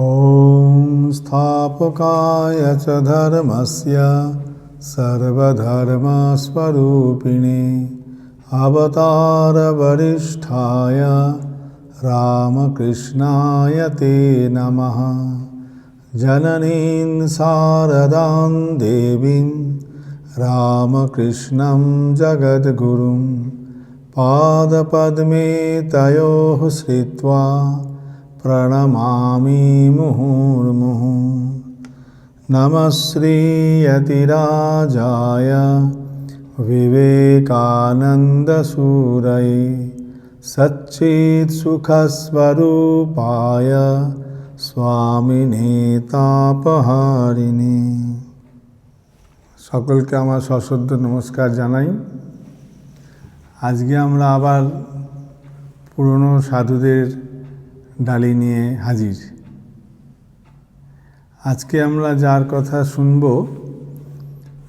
ॐ स्थापकाय च धर्मस्य सर्वधर्मस्वरूपिणे अवतारवरिष्ठाय रामकृष्णाय ते नमः। जननीं शारदां देवीं रामकृष्णं जगद्गुरुं पादपद्मे तयोः श्रित्वा प्रणमामि मुहुर्मुहुः नमः श्रीयतिराजाय विवेकानन्दसूरये सच्चित्सुखस्वरूपाय স্বামিনে তাপহারিণী সকলকে আমার সশ্রদ্ধ নমস্কার জানাই আজকে আমরা আবার পুরনো সাধুদের ডালি নিয়ে হাজির। আজকে আমরা যার কথা শুনব,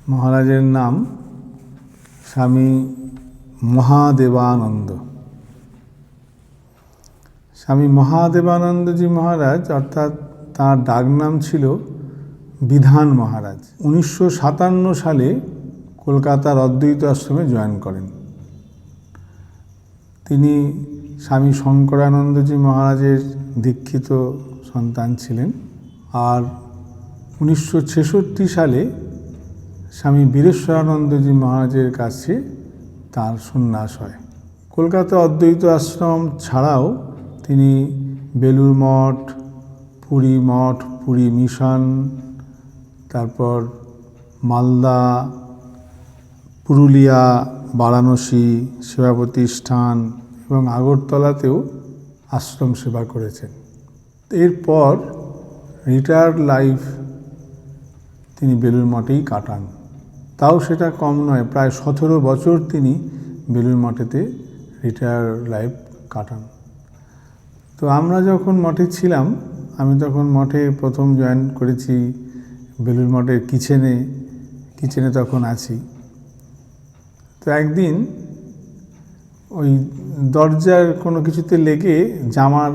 মহারাজের নাম স্বামী মহাদেবানন্দ। স্বামী মহাদেবানন্দজি মহারাজ, অর্থাৎ তাঁর ডাকনাম ছিল বিধান মহারাজ। উনিশশো সাতান্ন সালে কলকাতার অদ্বৈত আশ্রমে জয়েন করেন। তিনি স্বামী শঙ্করানন্দজি মহারাজের দীক্ষিত সন্তান ছিলেন। আর উনিশশো ছেষট্টি সালে স্বামী বীরেশ্বরানন্দজি মহারাজের কাছে তার সন্ন্যাস হয়। কলকাতা অদ্বৈত আশ্রম ছাড়াও তিনি বেলুর মঠ, পুরী মঠ, পুরী মিশন, তারপর মালদা, পুরুলিয়া, বারাণসী, সেবা প্রতিষ্ঠান এবং আগরতলাতেও আশ্রম সেবা করেছেন। এরপর রিটায়ার্ড লাইফ তিনি বেলুর মঠেই কাটান। তাও সেটা কম নয়, প্রায় সতেরো বছর তিনি বেলুর মঠেতে রিটায়ার লাইফ কাটান। তো আমরা যখন মঠে ছিলাম, আমি তখন মঠে প্রথম জয়েন করেছি বেলুর মঠের কিচেনে কিচেনে তখন আছি। তো একদিন ওই দরজার কোনো কিছুতে লেগে জামার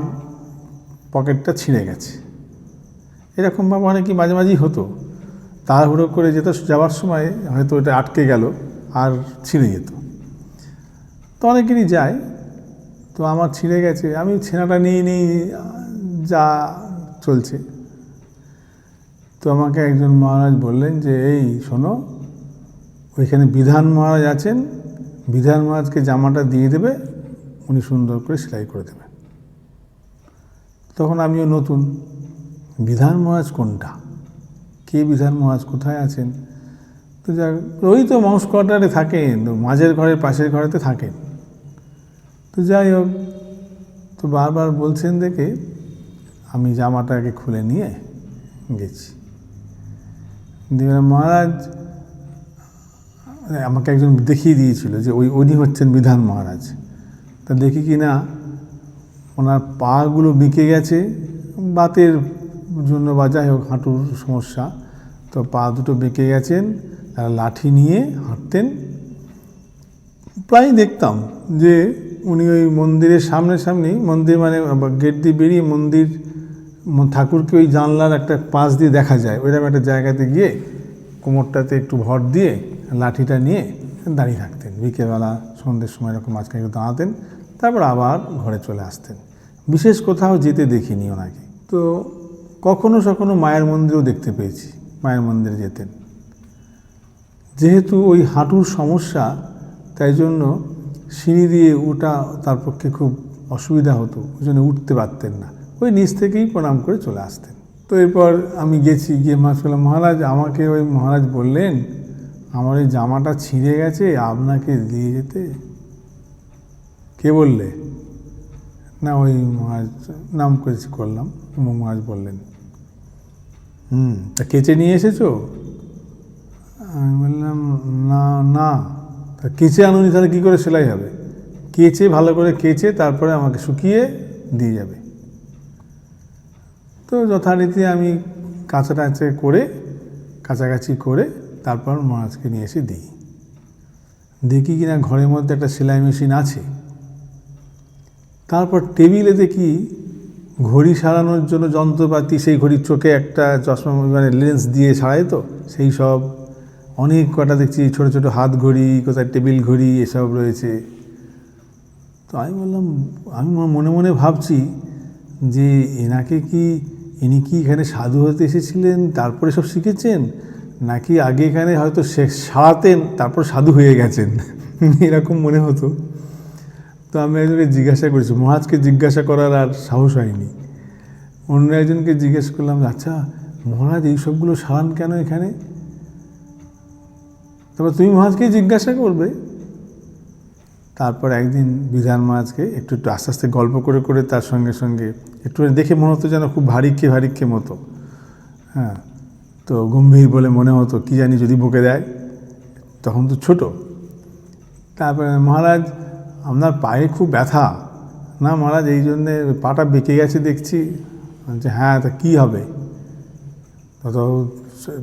পকেটটা ছিঁড়ে গেছে। এরকমভাবে অনেকই মাঝে মাঝেই হতো। তাড়াহুড়ো করে যেত যাওয়ার সময় হয়তো ওটা আটকে গেল আর ছিঁড়ে যেত। তো অনেকেরই যায়, তো আমার ছিঁড়ে গেছে, আমি ছেঁড়াটা নিয়ে নিই, যা চলছে। তো আমাকে একজন মহারাজ বললেন যে, এই শোনো, ওইখানে বিধান মহারাজ আছেন বিধান মহারাজকে জামাটা দিয়ে দেবে, উনি সুন্দর করে সেলাই করে দেবে। তখন আমিও নতুন, বিধান মহারাজ কোনটা? কে বিধান মহারাজ, কোথায় আছেন? তো যা ওই তো মাউস কোয়ার্টারে থাকেন মাঝের ঘরের পাশের ঘরেতে থাকেন। তো যাই হোক, তো বারবার বলছেন দেখে আমি জামাটাকে খুলে নিয়ে গেছি। দিয়ে মহারাজ আমাকে একজন দেখিয়ে দিয়েছিল যে ওই, উনি হচ্ছেন বিধান মহারাজ। তা দেখি কি না, ওনার পাগুলো বেঁকে গেছে, বাতের জন্য বা যাই হোক হাঁটুর সমস্যা, তো পা দুটো বেঁকে গেছেন, তারা লাঠি নিয়ে হাঁটতেন। প্রায় দেখতাম যে উনি ওই মন্দিরের সামনে সামনেই মন্দির মানে গেট দিয়ে বেরিয়ে মন্দির, ঠাকুরকে ওই জানলার একটা পাশ দিয়ে দেখা যায়। ওইরকম একটা জায়গাতে গিয়ে কোমরটাতে একটু ভর দিয়ে লাঠিটা নিয়ে দাঁড়িয়ে থাকতেন। বিকেলবেলা, সন্ধ্যের সময় এরকম মাঝখানে একটু দাঁড়াতেন, তারপর আবার ঘরে চলে আসতেন। বিশেষ কোথাও যেতে দেখিনি ওনাকে। তো কখনো সখনো মায়ের মন্দিরেও দেখতে পেয়েছি, মায়ের মন্দিরে যেতেন। যেহেতু ওই হাঁটুর সমস্যা, তাই জন্য সিঁড়ি দিয়ে ওটা তার পক্ষে খুব অসুবিধা হতো, ওই জন্য উঠতে পারতেন না। ওই নিচ থেকেই প্রণাম করে চলে আসতেন। তো এরপর আমি গেছি, গিয়ে মা বললাম মহারাজ, আমাকে ওই মহারাজ বললেন আমার এই জামাটা ছিঁড়ে গেছে, আপনাকে দিয়ে যেতে? কে বললে? না, ওই মহারাজ নাম করেছি করলাম মহারাজ বললেন। হুম, তা কেচে নিয়ে এসেছ? আমি বললাম, না না। তা কেচে আনুনি, তাহলে কী করে সেলাই হবে? কেচে, ভালো করে কেচে, তারপরে আমাকে শুকিয়ে দিয়ে যাবে। তো যথারীতি আমি কাঁচা করে, কাছাকাছি করে তারপর মহারাজকে নিয়ে এসে দিই দেখি কিনা ঘরের মধ্যে একটা সেলাই মেশিন আছে। তারপর টেবিলে দেখি ঘড়ি সারানোর জন্য যন্ত্রপাতি, সেই ঘড়ির চোখে একটা চশমা মানে লেন্স দিয়ে সারায় তো, সেই সব। অনেক কটা দেখছি ছোট ছোট হাত ঘড়ি, কোথায় টেবিল ঘড়ি, এসব রয়েছে। তো আমি বললাম, আমি মনে- মনে মনে ভাবছি যে এনাকে কি, ইনি কি এখানে সাধু হতে এসেছিলেন? তারপরে সব শিখেছেন? নাকি আগে এখানে হয়তো সে- সারাতেন, তারপর সাধু হয়ে গেছেন? এরকম মনে হতো। তো আমি একজনকে জিজ্ঞাসা করেছি, মহারাজকে জিজ্ঞাসা করার আর সাহস হয়নি। অন্য একজনকে জিজ্ঞেস করলাম আচ্ছা মহারাজ এই সবগুলো সারান কেন এখানে? তারপর তুমি মহারাজকে জিজ্ঞাসা করবে। তারপর একদিন বিধান মহারাজকে একটু একটু আস্তে আস্তে গল্প করে করে তার সঙ্গে সঙ্গে একটু দেখে মনে হতো যেন খুব ভারিক্কে ভারিক্কে মতো। হ্যাঁ। তো গম্ভীর বলে মনে হতো, কি জানি যদি বকে দেয়। তখন তো ছোট। তারপরে মহারাজ, আপনার পায়ে খুব ব্যথা। না মহারাজ, এই জন্যে পাটা বেঁকে গেছে দেখছি। যে হ্যাঁ তা কী হবে? তত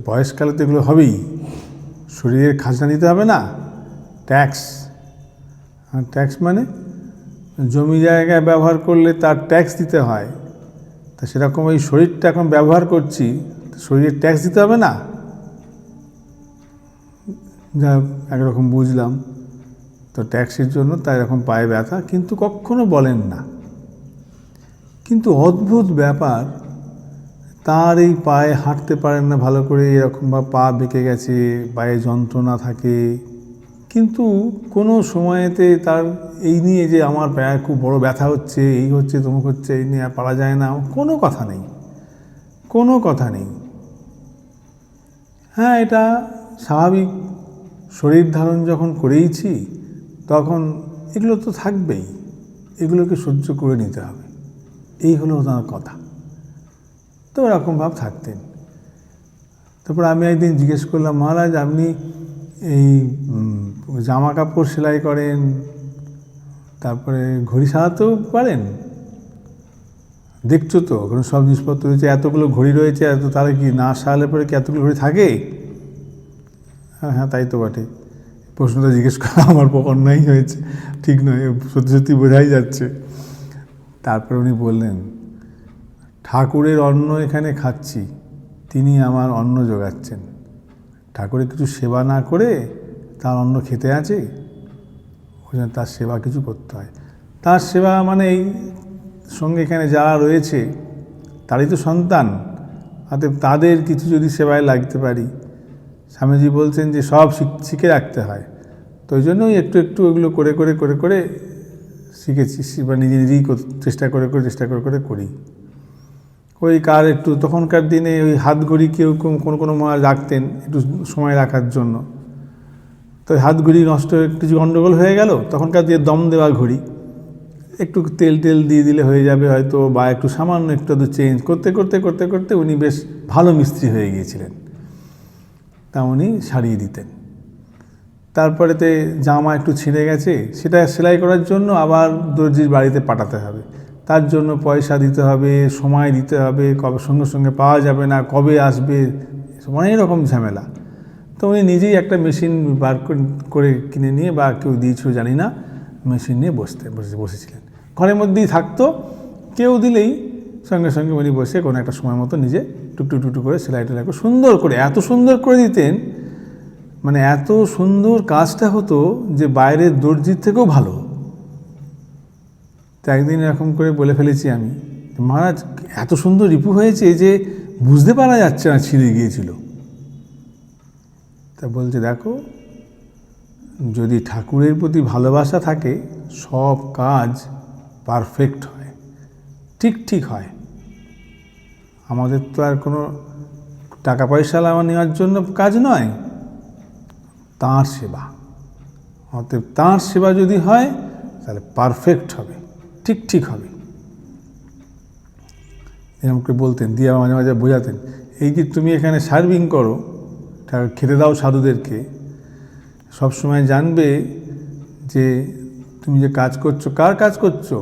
বয়সকালে তো এগুলো হবেই। শরীরের খাজনা দিতে হবে না। ট্যাক্স। ট্যাক্স মানে? জমি জায়গায় ব্যবহার করলে তার ট্যাক্স দিতে হয়। তা সেরকম এই শরীরটা এখন ব্যবহার করছি। তো শরীরের ট্যাক্স দিতে হবে না? যা একরকম বুঝলাম। তো ট্যাক্সের জন্য তাই এরকম পায়ে ব্যথা, কিন্তু কখনো বলেন না। কিন্তু অদ্ভুত ব্যাপার, তার এই পায়ে হাঁটতে পারেন না ভালো করে, এরকম বা পা বেঁকে গেছে, পায়ে যন্ত্রণা থাকে। কিন্তু কোনো সময়েতে তার এই নিয়ে যে আমার পায়ে খুব বড় ব্যথা হচ্ছে, এই হচ্ছে, তমুক হচ্ছে, এই নিয়ে পারা যায় না, কোনো কথা নেই। কোনো কথা নেই। হ্যাঁ এটা স্বাভাবিক শরীর ধারণ যখন করেইছি, তখন এগুলো তো থাকবেই, এগুলোকে সহ্য করে নিতে হবে। এই হলো ওনার কথা। তো ওরকম ভাব থাকতেন। তারপর আমি একদিন জিজ্ঞেস করলাম, মহারাজ, আপনি এই জামা কাপড় সেলাই করেন, তারপরে ঘড়ি সারাতেও পারেন? দেখছ তো ওখানে সব জিনিসপত্র রয়েছে, এতগুলো ঘড়ি রয়েছে, এত তাহলে কি না সারালে পরে কি এতগুলো ঘড়ি থাকে? হ্যাঁ হ্যাঁ তাই তো বটে। প্রশ্নটা জিজ্ঞেস করা আমার অন্যায় হয়েছে, ঠিক নয়, সত্যি সত্যি বোঝাই যাচ্ছে। তারপর উনি বললেন, ঠাকুরের অন্ন এখানে খাচ্ছি, তিনি আমার অন্ন যোগাচ্ছেন ঠাকুরের কিছু সেবা না করে তার অন্ন খেতে আছে? ওই তার সেবা কিছু করতে হয়। তার সেবা মানে এই সঙ্গে এখানে যারা রয়েছে, তারই তো সন্তান। অতএব তাদের কিছু যদি সেবায় লাগতে পারি। স্বামীজি বলছেন যে সব শিখ- রাখতে হয়। তো ওই জন্যই একটু একটু ওগুলো করে করে করে করে শিখেছি। বা নিজে নিজেই চেষ্টা করে করে, চেষ্টা করে করে করি। ওই কার একটু, তখনকার দিনে ওই হাত ঘড়ি কেউ কোন- কোনো মা রাখতেন একটু সময় রাখার জন্য। তো হাত ঘড়ি নষ্ট কিছু গণ্ডগোল হয়ে গেল, তখনকার দিয়ে দম দেওয়া ঘড়ি একটু তেল টেল দিয়ে দিলে হয়ে যাবে, হয়তো বা একটু সামান্য একটু আধটু চেঞ্জ করতে করতে করতে করতে উনি বেশ ভালো মিস্ত্রি হয়ে গিয়েছিলেন। তা উনি সারিয়ে দিতেন। তারপরেতে জামা একটু ছিঁড়ে গেছে, সেটা সেলাই করার জন্য আবার দর্জির বাড়িতে পাঠাতে হবে। তার জন্য পয়সা দিতে হবে, সময় দিতে হবে, কবে সঙ্গে সঙ্গে পাওয়া যাবে না, কবে আসবে, অনেক রকম ঝামেলা। তো উনি নিজেই একটা মেশিন বার করে- করে কিনে নিয়ে বা কেউ দিয়েছিল, জানি না, মেশিন নিয়ে বসতে, বসে, বসেছিলেন। ঘরের মধ্যেই থাকতো, কেউ দিলেই সঙ্গে সঙ্গে উনি বসে কোনো একটা সময় মতো নিজে টুকটু টুকটু করে সেলাই টেলাই করে সুন্দর করে, এত সুন্দর করে দিতেন মানে এত সুন্দর কাজটা হতো যে বাইরের দর্জির থেকেও ভালো। তো একদিন এরকম করে বলে ফেলেছি আমি মহারাজ, এত সুন্দর রিপু হয়েছে যে বুঝতে পারা যাচ্ছে না ছিঁড়ে গিয়েছিল। তা বলছে, দেখো, যদি ঠাকুরের প্রতি ভালোবাসা থাকে, সব কাজ পারফেক্ট হয়, ঠিক ঠিক হয়। আমাদের তো আর কোনো টাকা পয়সা লাভা নেওয়ার জন্য কাজ নয়। তাঁর সেবা। অতএব তাঁর সেবা যদি হয়, তাহলে পারফেক্ট হবে, ঠিক ঠিক হবে। এরকমকে বলতেন, দিয়ে মাঝে মাঝে বোঝাতেন, এই যে তুমি এখানে সার্ভিং করো, খেতে দাও সাধুদেরকে, সবসময় জানবে যে তুমি যে কাজ করছ, কার কাজ করছ?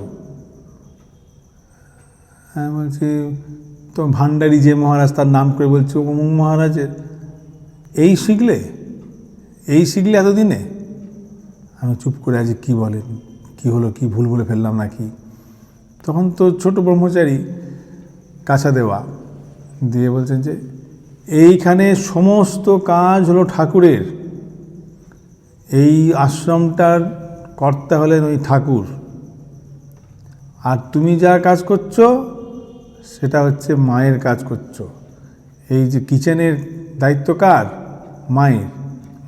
হ্যাঁ বলছি, তো ভান্ডারি যে মহারাজ তার নাম করে বলছে অমুক মহারাজের, এই শিখলে? এই শিখলে এতদিনে? আমি চুপ করে আছি, কি বলেন, কি হলো, কি ভুল বলে ফেললাম নাকি? তখন তো ছোট ব্রহ্মচারী কাছা দেওয়া দিয়ে বলছেন যে, এইখানে সমস্ত কাজ হলো ঠাকুরের। এই আশ্রমটার কর্তা হলেন ওই ঠাকুর। আর তুমি যা কাজ করছ, সেটা হচ্ছে মায়ের কাজ করছ। এই যে কিচেনের দায়িত্ব কার? মায়ের।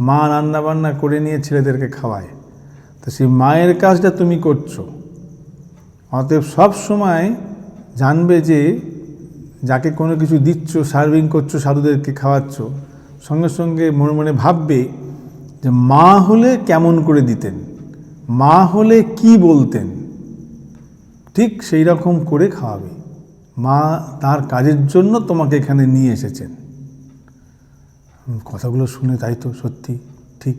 মা রান্না বান্না করে নিয়ে ছেলেদেরকে খাওয়ায়। তো সেই মায়ের কাজটা তুমি করছ। অতএব সব সময় জানবে যে যাকে কোনো কিছু দিচ্ছ, সার্ভিং করছ, সাধুদেরকে খাওয়াচ্ছ, সঙ্গে সঙ্গে মনে মনে ভাববে যে মা হলে কেমন করে দিতেন। মা হলে কি বলতেন? ঠিক সেই রকম করে খাওয়াবে। মা তার কাজের জন্য তোমাকে এখানে নিয়ে এসেছেন। কথাগুলো শুনে তাই তো, সত্যি। ঠিক,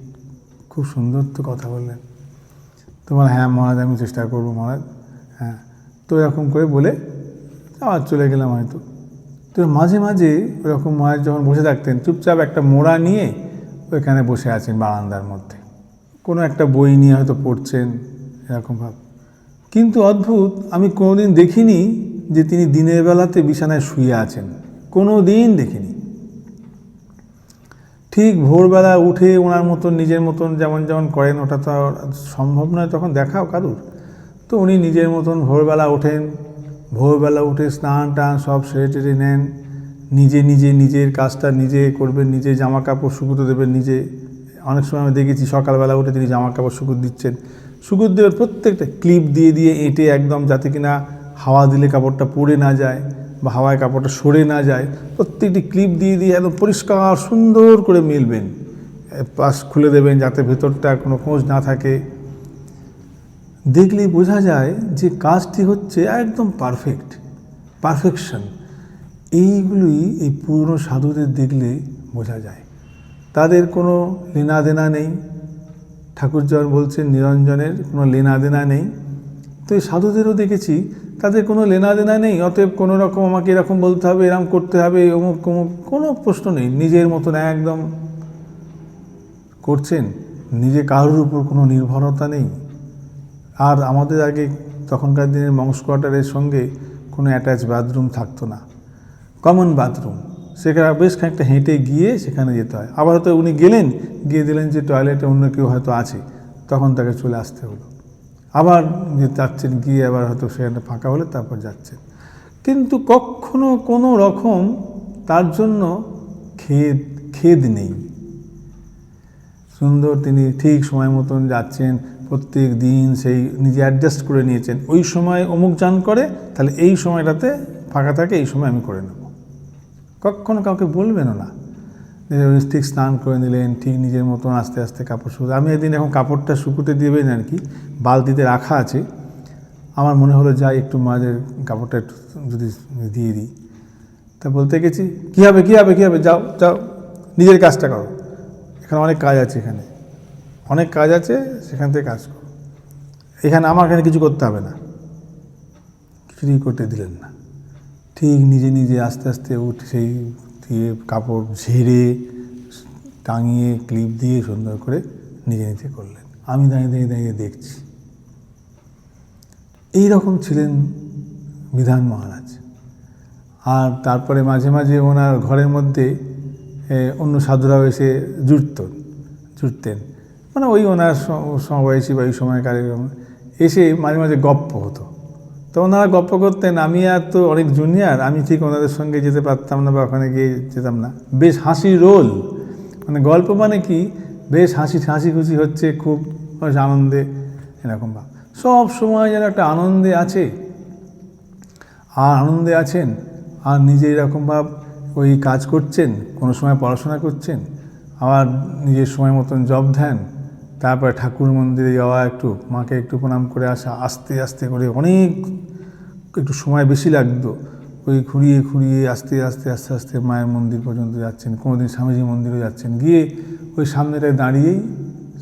খুব সুন্দর তো কথা বললেন। তোমার হ্যাঁ মহারাজ, আমি চেষ্টা করব মহারাজ। হ্যাঁ তো এরকম করে বলে আবার চলে গেলাম হয়তো। তো মাঝে মাঝে ওরকম মহারাজ যখন বসে থাকতেন, চুপচাপ একটা মোড়া নিয়ে ওইখানে বসে আছেন বারান্দার মধ্যে। কোনো একটা বই নিয়ে হয়তো পড়ছেন, এরকম ভাব। কিন্তু অদ্ভুত, আমি কোনোদিন দেখিনি যে তিনি দিনের বেলাতে বিছানায় শুয়ে আছেন। কোনো দিন দেখিনি। ঠিক ভোরবেলা উঠে ওনার মতন, নিজের মতন যেমন যেমন করেন, ওটা তো সম্ভব নয় তখন দেখাও কারুর। তো উনি নিজের মতন ভোরবেলা ওঠেন, ভোরবেলা উঠে স্নান টান সব সেরে টেরে নেন, নিজে নিজে নিজের কাজটা নিজে করবেন, নিজে জামা কাপড় শুকুতে দেবেন, নিজে অনেক সময় আমি দেখেছি সকালবেলা উঠে তিনি জামা কাপড় শুকুর দিচ্ছেন। শুকুর দেওয়ার প্রত্যেকটা ক্লিপ দিয়ে দিয়ে এঁটে একদম যাতে কিনা হাওয়া দিলে কাপড়টা পড়ে না যায় বা হাওয়ায় কাপড়টা সরে না যায়, প্রত্যেকটি ক্লিপ দিয়ে দিয়ে একদম পরিষ্কার, সুন্দর করে মিলবেন। পাশ খুলে দেবেন যাতে ভেতরটা কোনো খোঁজ না থাকে। দেখলেই বোঝা যায় যে কাজটি হচ্ছে একদম পারফেক্ট পারফেকশন এইগুলোই এই পুরনো সাধুদের দেখলে বোঝা যায়। তাদের কোনো লেনা দেনা নেই। ঠাকুর যখন বলছেন, নিরঞ্জনের কোনো লেনা দেনা নেই। তো এই সাধুদেরও দেখেছি, তাদের কোনো লেনা দেনা নেই, অতএব কোনো রকম আমাকে এরকম বলতে হবে, এরকম করতে হবে, অমুক অমুক, কোনো প্রশ্ন নেই। নিজের মতন একদম করছেন, নিজে কারোর উপর কোনো নির্ভরতা নেই। আর আমাদের আগে তখনকার দিনের মংস কোয়ার্টারের সঙ্গে কোনো অ্যাটাচ বাথরুম থাকতো না। Common bathroom. সেখানে বেশ খানিকটা হেঁটে গিয়ে সেখানে যেতে হয়। আবার হয়তো উনি গেলেন, গিয়ে দিলেন যে টয়লেটে অন্য কেউ হয়তো আছে। তখন তাকে চলে আসতে হলো। আবার যাচ্ছেন, গিয়ে আবার হয়তো সেখানে ফাঁকা হলে তারপর যাচ্ছেন। কিন্তু কখনো কোনো রকম তার জন্য খেদ খেদ নেই। সুন্দর তিনি ঠিক সময় মতন যাচ্ছেন, প্রত্যেক দিন সেই নিজে অ্যাডজাস্ট করে নিয়েছেন। ওই সময় অমুক যান করে, তাহলে এই সময়টাতে ফাঁকা থাকে, এই সময় আমি করে নেব। কখনো কাউকে বলবেনও না। ঠিক স্নান করে নিলেন, ঠিক নিজের মতন আস্তে আস্তে কাপড় শুকো আমি একদিন এখন কাপড়টা শুকুতে দিবেন আর কি বালতিতে রাখা আছে, আমার মনে হলো যাই একটু মাঝের কাপড়টা একটু যদি দিয়ে দিই। তা বলতে গেছি, কী হবে কী হবে কী হবে? যাও যাও, নিজের কাজটা করো। এখানে অনেক কাজ আছে এখানে। অনেক কাজ আছে, সেখান থেকে কাজ করো। এখানে আমার এখানে কিছু করতে হবে না। কিছুই করতে দিলেন না। ঠিক নিজে নিজে আস্তে আস্তে উঠে সেই দিয়ে কাপড় ঝেড়ে, টাঙিয়ে, ক্লিপ দিয়ে সুন্দর করে নিজে নিজে করলেন। আমি দাঁড়িয়ে দাঁড়িয়ে দাঁড়িয়ে দেখছি। এই রকম ছিলেন বিধান মহারাজ। আর তারপরে মাঝে মাঝে ওনার ঘরের মধ্যে অন্য সাধুরাও এসে জুটতেন জুটতেন। মানে ওই ওনার সম- সমবয়সী বা ওই সময়কার এসে মাঝে মাঝে গপ্প হতো। তো ওনারা গপ্প করতেন, আমি আর তো অনেক জুনিয়র আমি ঠিক ওনাদের সঙ্গে যেতে পারতাম না বা ওখানে গিয়ে যেতাম না। বেশ হাসি রোল। মানে গল্প মানে কি? বেশ হাসি হাসি খুশি হচ্ছে, খুব বেশ আনন্দে, এরকম বা। সব সময় যেন একটা আনন্দে আছে। আর আনন্দে আছেন, আর নিজে এরকম ভাব ওই কাজ করছেন, কোনো সময় পড়াশোনা করছেন, আবার নিজের সময় মতন জব ধ্যান তারপরে ঠাকুর মন্দিরে যাওয়া, একটু মাকে একটু প্রণাম করে আসা, আস্তে আস্তে করে অনেক একটু সময় বেশি লাগতো। ওই খুঁড়িয়ে খুঁড়িয়ে আস্তে আস্তে আস্তে আস্তে মায়ের মন্দির পর্যন্ত যাচ্ছেন। কোনোদিন স্বামীজি মন্দিরে যাচ্ছেন। গিয়ে ওই সামনেটায় দাঁড়িয়েই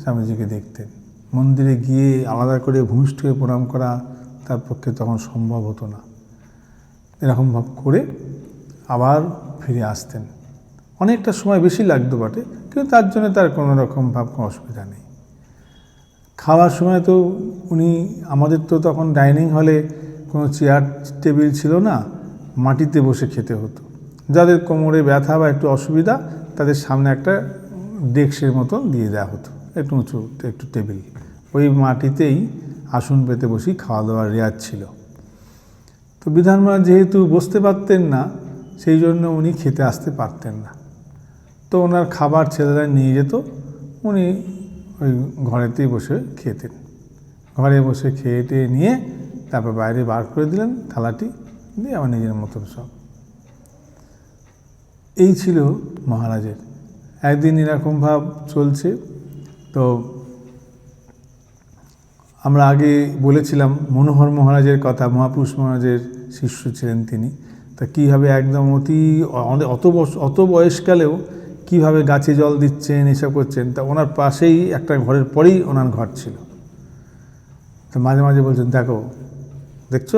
স্বামীজিকে দেখতেন। মন্দিরে গিয়ে আলাদা করে ভূমিষ্ঠকে প্রণাম করা তার পক্ষে তখন সম্ভব হতো না। এরকম ভাব করে আবার ফিরে আসতেন। অনেকটা সময় বেশি লাগতো বটে, কিন্তু তার জন্য তার কোনো রকম ভাব কোনো অসুবিধা নেই। খাওয়ার সময় তো উনি, আমাদের তো তখন ডাইনিং হলে কোনো চেয়ার টেবিল ছিল না, মাটিতে বসে খেতে হতো। যাদের কোমরে ব্যথা বা একটু অসুবিধা, তাদের সামনে একটা ডেস্কের মতন দিয়ে দেওয়া হতো। একটু উঁচু, একটু টেবিল। ওই মাটিতেই আসন পেতে বসেই খাওয়া দাওয়ার রেয়াজ ছিল। তো বিধান যেহেতু বসতে পারতেন না, সেই জন্য উনি খেতে আসতে পারতেন না। তো ওনার খাবার ছেলেরা নিয়ে যেত, উনি ওই ঘরেতেই বসে খেতেন ঘরে বসে খেয়ে টেয়ে নিয়ে তারপর বাইরে বার করে দিলেন থালাটি, দিয়ে আমার নিজের মতন সব। এই ছিল মহারাজের। একদিন এরকম ভাব চলছে, তো আমরা আগে বলেছিলাম মনোহর মহারাজের কথা, মহাপুরুষ মহারাজের শিষ্য ছিলেন তিনি। তা কীভাবে একদম অতি অত অত বয়সকালেও কীভাবে গাছে জল দিচ্ছেন, এসব করছেন, তা ওনার পাশেই একটা ঘরের পরেই ওনার ঘর ছিল। তো মাঝে মাঝে বলছেন, দেখো, দেখছ?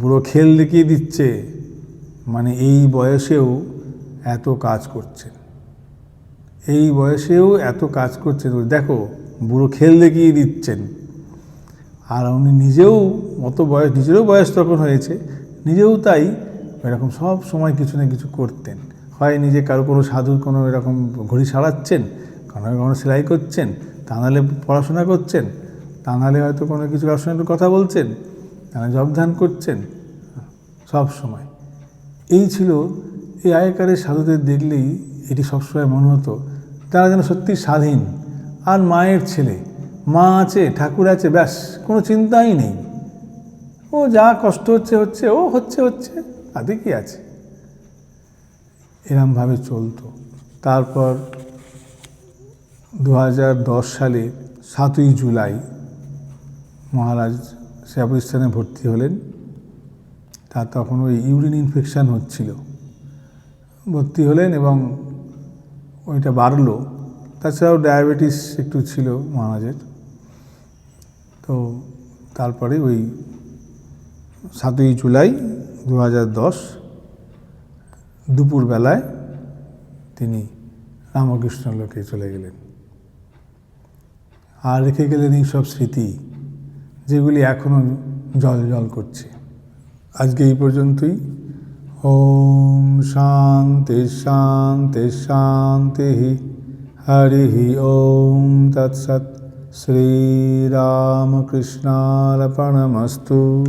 বুড়ো খেল দেখিয়ে দিচ্ছে মানে এই বয়সেও এত কাজ করছেন। এই বয়সেও এত কাজ করছেন দেখো, বুড়ো খেল দেখিয়ে দিচ্ছেন। আর উনি নিজেও অত বয়স, নিজেরও বয়স তখন হয়েছে, নিজেও তাই এরকম সব সময় কিছু না কিছু করতেন। হয় নিজে কারও কোনো সাধুর কোনো এরকম ঘড়ি সারাচ্ছেন কোনো কোনো সেলাই করছেন, তা নাহলে পড়াশোনা করছেন, তা নাহলে হয়তো কোনো কিছু কারোর সঙ্গে কথা বলছেন, তা নাহলে জব করছেন, সব সময়। এই ছিল এই আগেকারের সাধুদের দেখলেই এটি সবসময় মনে হতো, তারা যেন সত্যি স্বাধীন, আর মায়ের ছেলে, মা আছে, ঠাকুর আছে, ব্যাস, কোনো চিন্তাই নেই। ও যা কষ্ট হচ্ছে হচ্ছে, ও হচ্ছে হচ্ছে, তাতে কি আছে? এরমভাবে চলতো। তারপর দু হাজার দশ সালে সাতই জুলাই মহারাজ প্রতিষ্ঠানে ভর্তি হলেন। তার তখন ওই ইউরিন ইনফেকশান হচ্ছিল। ভর্তি হলেন এবং ওইটা বাড়লো। তাছাড়াও ডায়াবেটিস একটু ছিল মহারাজের। তো তারপরে ওই সাতই জুলাই দু হাজার দশ দুপুরবেলায় তিনি রামকৃষ্ণ লোকে চলে গেলেন। আর রেখে গেলেন এই সব স্মৃতি যেগুলি এখনও জল জল করছে। আজকে এই পর্যন্তই। ওম শান্তি শান্তি শান্তি হরি ওম তৎসৎ। শ্রীরামকৃষ্ণার্পণমস্তু।